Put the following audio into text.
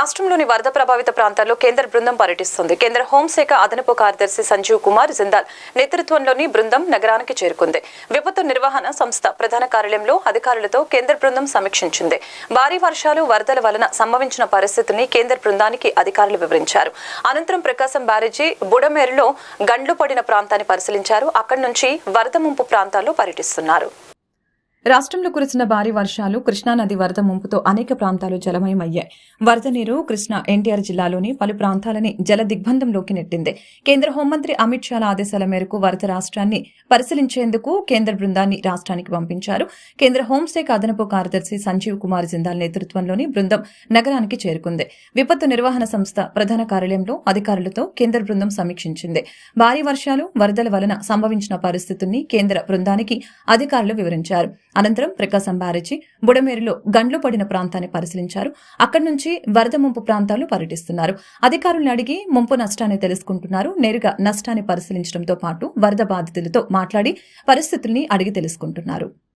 రాష్ట్రంలోని వరద ప్రభావిత ప్రాంతాల్లో కేంద్ర బృందం పర్యటిస్తుంది. కేంద్ర హోంశాఖ అదనపు కార్యదర్శి సంజీవ్ కుమార్ జిందాల్ నేతృత్వంలోని బృందం నగరానికి చేరుకుంది. విపత్తు నిర్వహణ సంస్థ ప్రధాన కార్యాలయంలో అధికారులతో కేంద్ర బృందం సమీక్షించింది. భారీ వర్షాలు వరదల వలన సంభవించిన పరిస్థితిని కేంద్ర బృందానికి అధికారులు వివరించారు. అనంతరం ప్రకాశం బ్యారేజీ బుడమేరులో గండ్లు పడిన ప్రాంతాన్ని పరిశీలించారు. అక్కడి నుంచి వరద ముంపు ప్రాంతాల్లో పర్యటిస్తున్నారు. రాష్ట్రంలో కురిసిన భారీ వర్షాలు కృష్ణానది వరద ముంపుతో అనేక ప్రాంతాలు జలమయమయ్యాయి. వరద నీరు కృష్ణా ఎన్టీఆర్ జిల్లాలోని పలు ప్రాంతాలని జల దిగ్బంధంలోకి నెట్టింది. కేంద్ర హోంమంత్రి అమిత్ షాల ఆదేశాల మేరకు వరద రాష్ట్రాన్ని పరిశీలించేందుకు కేంద్ర బృందాన్ని రాష్ట్రానికి పంపించారు. కేంద్ర హోంశాఖ అదనపు కార్యదర్శి సంజీవ్ కుమార్ జిందాల్ నేతృత్వంలోని బృందం నగరానికి చేరుకుంది. విపత్తు నిర్వహణ సంస్థ ప్రధాన కార్యాలయంలో అధికారులతో కేంద్ర బృందం సమీక్షించింది. భారీ వర్షాలు వరదల వలన సంభవించిన పరిస్థితుల్ని కేంద్ర బృందానికి అధికారులు వివరించారు. అనంతరం ప్రకాశం బ్యారేజీ బుడమేరులో గండ్లు పడిన ప్రాంతాన్ని పరిశీలించారు. అక్కడి నుంచి వరద ముంపు ప్రాంతాలు పర్యటిస్తున్నారు. అధికారులను అడిగి ముంపు నష్టాన్ని తెలుసుకుంటున్నారు. నేరుగా నష్టాన్ని పరిశీలించడంతో పాటు వరద బాధితులతో మాట్లాడి పరిస్థితుల్ని అడిగి తెలుసుకుంటున్నారు.